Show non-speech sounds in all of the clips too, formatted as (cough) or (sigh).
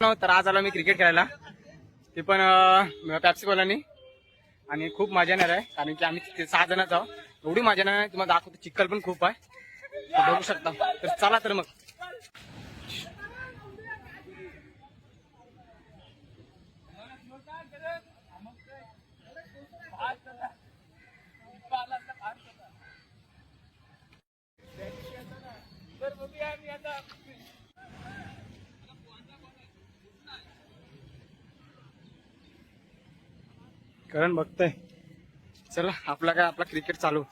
तर आज आलो मी क्रिकेट खेळायला. ते पण पॅप्सिकोलानी आणि खूप मजा येणार आहे कारण की आम्ही सहा जणच आहोत. एवढी मजा येणार तुम्हाला दाखवतो चिखल पण खूप आहे. बघू शकता. तर चला तर मग. करण बघतोय. चला आपला काय आपला क्रिकेट चालू.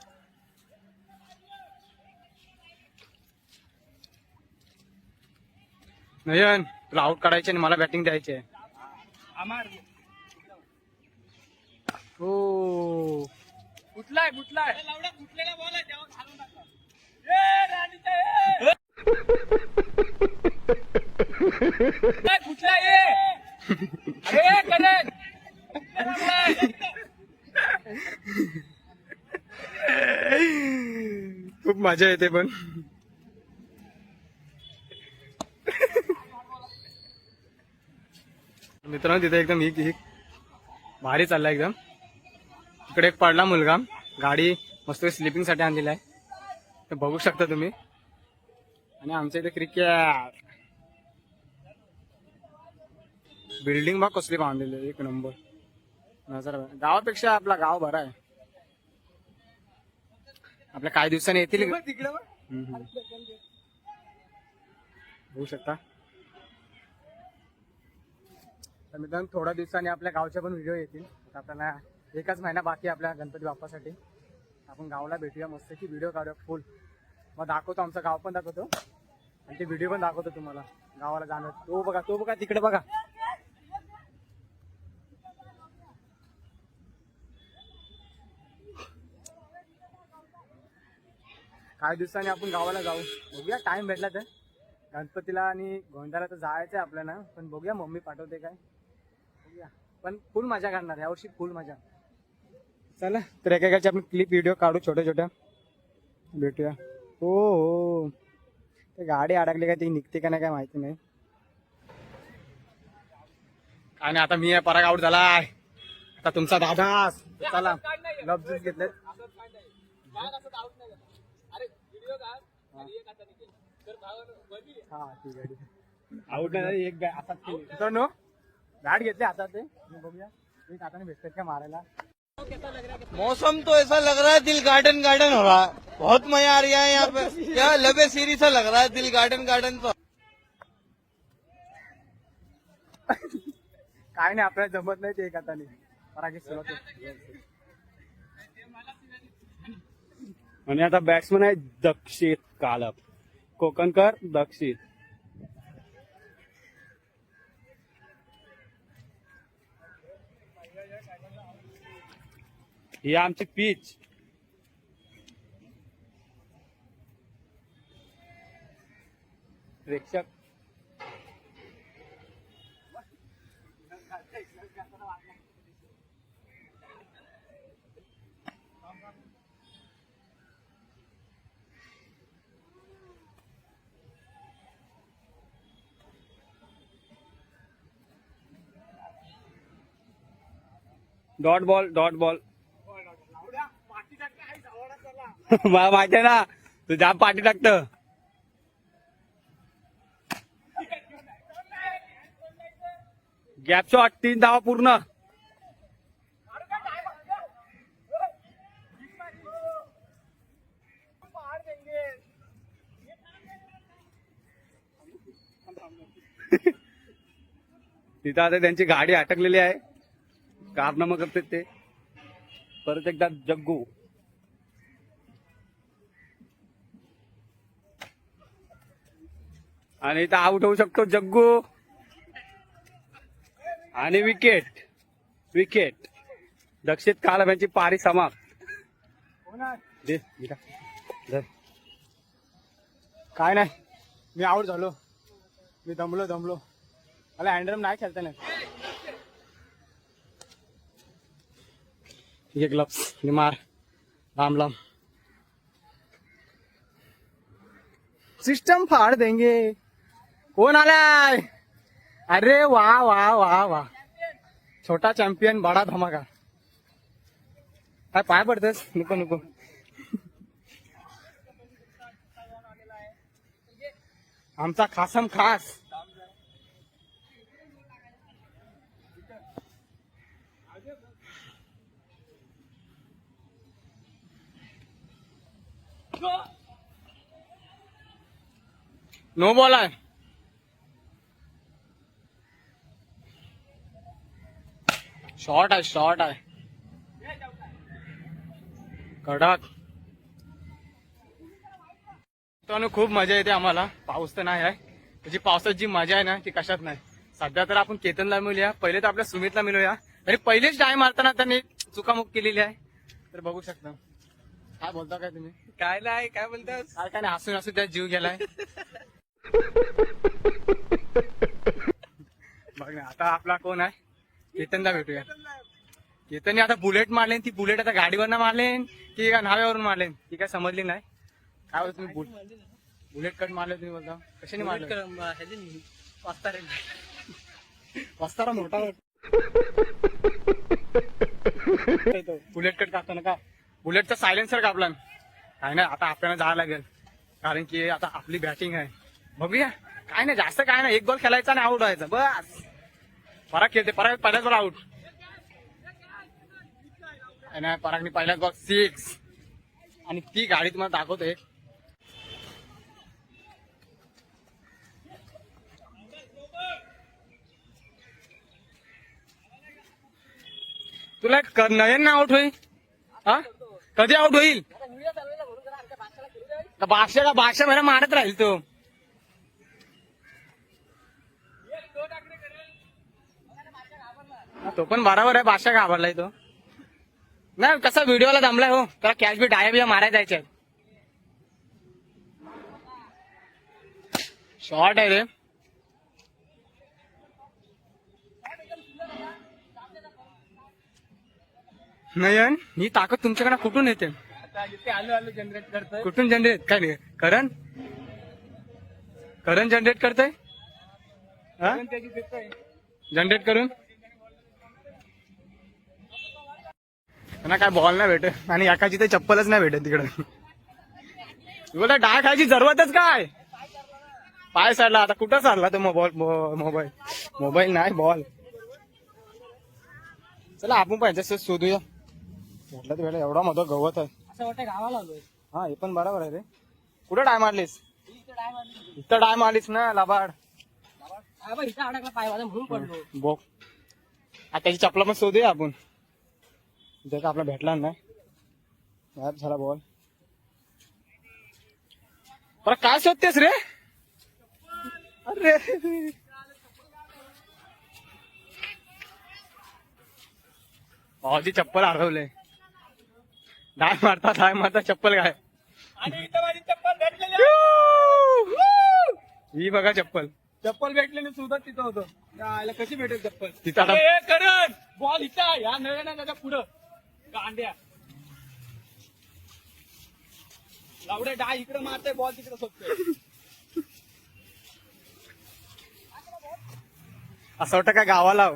नयन तुला आउट काढायचे आणि मला बॅटिंग द्यायची आहे. हो. कुठलाय कुठलाय अरे करण कुठलाय खूप मजा येते पण. मित्रांनो तिथे एकदम हिक हिक भारी चालला एकदम. इकडे एक पडला मुलगा. गाडी मस्त स्लिपिंगसाठी आणलेला आहे. तर बघू शकता तुम्ही. आणि आमच्या इथे क्रिकेट बिल्डिंग बघ कसली बांधलेली आहे, एक नंबर नजर गावापेक्षा आपला गाव बरा आहे. आपल्या काही दिवसांनी येतील. होऊ शकता. तर मित्रांनो थोड्या दिवसांनी आपल्या गावचे पण व्हिडिओ येतील. आता आपल्याला एकच महिना बाकी आपल्या गणपती बाप्पासाठी. आपण गावाला भेटूया मस्त की व्हिडिओ काढूया फुल मग दाखवतो आमचं गाव पण दाखवतो. आणि ते व्हिडिओ पण दाखवतो तुम्हाला. गावाला जाणं तो बघा तो बघा तिकडे बघा. काही दिवसांनी आपण गावाला जाऊ. बघूया टाइम भेटला तर. गणपतीला आणि गोंधळाला तर जायचं आहे आपल्याला पण बघूया मम्मी पाठवते काय. बघूया. पण फुल मजा करणार यावर्षी फुल मजा. चला तर एकेकाची आपण क्लिप व्हिडिओ काढू छोट्या छोट्या. भेटूया. हो हो. ते गाडी अडकली का ती निघते का नाही काय माहिती नाही. काय नाही आता मी पराग आउट झालाय आता तुमचा दादा चला. लव ज्यूस आउट नाही एक हातात. मित्रांनो बॅट घेतले हातात बघूया. एक हाताने भेटतात का मारायला? मौसम तो ऐसा लग रहा है दिल गार्डन गार्डन हो रहा है। बहुत मजा आ रहा है यहाँ पे। क्या लबे सीरी सा लग रहा है दिल गार्डन गार्डन तो। (laughs) काय नाही आपल्याला जमत नाही ते एक हाताने. सुरुवात होते. आणि आता बॅट्समन आहे दक्षित कालप. कोकणकर दक्षित. ही आमची पीच प्रेक्षक. Dot ball dot ball. (laughs) मला माहिती आहे ना? तू जाम पाठी टाकत. गॅप शॉट तीन धावा पूर्ण. (laughs) तिथं आता त्यांची गाडी अटकलेली आहे. कारनामा करतात ते. परत एकदा जग्गू. आणि इथं आउट होऊ शकतो जग्गू. आणि विकेट विकेट दक्षित कालम यांची पारी समाप्त. काय नाही. मी आउट झालो. मी दमलो दमलो. मला हँडरम नाही खेळता नाही ठीक आहे ग्लव्स आणि लांब लांब सिस्टम फाड़ देंगे. कोण आलाय? अरे वा वा वा वा. छोटा चॅम्पियन बडा धमाका. काय पाय पडतेस? नको नको. आमचा खासम खास. नो बॉल आहे शॉर्ट आहे शॉर्ट आहे. कडक. मित्रांनो खूप मजा येते आम्हाला. पाऊस तर नाही आहे. त्याची पावसात जी मजा आहे ना ती कशात नाही. सध्या तर आपण केतनला मिळूया. पहिले तर आपल्या सुमितला मिळूया. आणि पहिलेच डाय मारताना त्यांनी चुकामुक केलेली आहे. तर बघू शकता. काय बोलता काय तुम्ही? काय नाही काय बोलतात काय काय नाही हसून हसून त्यात जीव गेलाय. बघ ना आता आपला कोण आहे? केतनला भेटूया. केतनने आता बुलेट मारलेन ती बुलेट आता गाडीवर मारलेन की का नाव्यावरून मारलेन. ती काय समजली नाही. काय बोलतो तुम्ही? बुल- बुलेट कट मारले तुम्ही बोलता. कशाने मारले? वस्तारा मोठा बुलेट कट कापताना का बुलेटचा सायलेन्सर कापला. काय नाही आता आपल्याला जावं लागेल. कारण की आता आपली बॅटिंग आहे. बघूया. काय नाही जास्त काय नाही. एक बॉल खेळायचा आणि आउट व्हायचा. बस. पराग खेळते. पराग पहिल्याच बॉल आउट नाही परागनी पहिल्याच बॉल सिक्स आणि ती गाडी तुम्हाला दाखवते. तुला नयन ना आउट होईल हा? कधी आउट होईल? का बादशा मला मारत राहील तो. तो पण बराबर आहे बादशा घाबरलाय तो. नाही कसा व्हिडिओला दमलाय हो? त्याला कॅच बी डाया बिया मारायला जायचे शॉर्ट आहे रे. नयन? ही ताकद तुमच्याकडे कुठून येते? आता इथे आलो आलो जनरेट करतोय. कुठून जनरेट काय नाही. करण? करण जनरेट करतोय? हा? देतोय जनरेट करून? त्यांना काय बॉल नाही भेटत. आणि एकाची तर चप्पलच नाही भेटत तिकडं. बोलता डाळ खायची जरूरतच काय? पाय साडला आता कुठं सारला तो मोबाईल मोबाईल? मोबाईल नाही बॉल चला आपण पाहिजे शोधूया. भेटला तर भेटला एवढा मधो गवत आहे. असं वाटतं गावाला आलोय. हा हे पण बरोबर आहे रे. कुठं डाय मारलीस? इथं डाय मारलीस ना लाबाड. इथं अडकला पाय माझा म्हणून पडलो. बो आता त्याची चपला पण शोधूया आपण. जर का आपला भेटला नाही गायब झाला बॉल बरं काय शोधतेस रे? अरे. भावाची चप्पल हरवले डाय मारता डाय मारता चप्पल काय आणि इथं माझी चप्पल भेटलेली आहे. ही बघा चप्पल. चप्पल भेटलेली सुद्धा तिथं होतं. यायला कशी भेटेल चप्पल? तिथं आता अरे, करण! बॉल इथं आहे. ह्या नव्या ना त्याच्या पुढं. कांड्या लावडे डा इकडे मारतोय बॉल तिकडे सोडतोय असं वाटतं काय गावाला.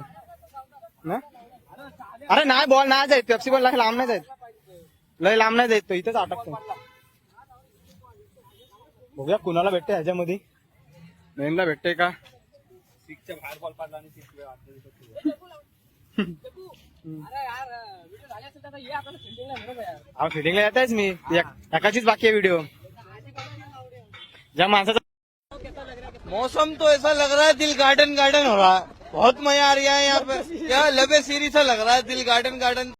ना? अरे नाही बॉल नाही जायत पेप्सी बॉल लांब नाही जायत लय लांब नाही जायत तो इथंच अटकतो बघूया कुणाला भेटते ह्याच्यामध्ये. मेनला भेटते का? सिक्सच्या बाहेर बॉल पाडला आणि सिक्स वेळ अहो फिटिंगला येतायच मी. एक- एकाचीच बाकी आहे व्हिडिओ ज्या माणसाचा मौसम तो ऐसा लग रहा है दिल गार्डन गार्डन हो रहा है। बहुत मजा आ रहा है यहाँ पे। क्या लबे सीरी सा लग रहा है दिल गार्डन गार्डन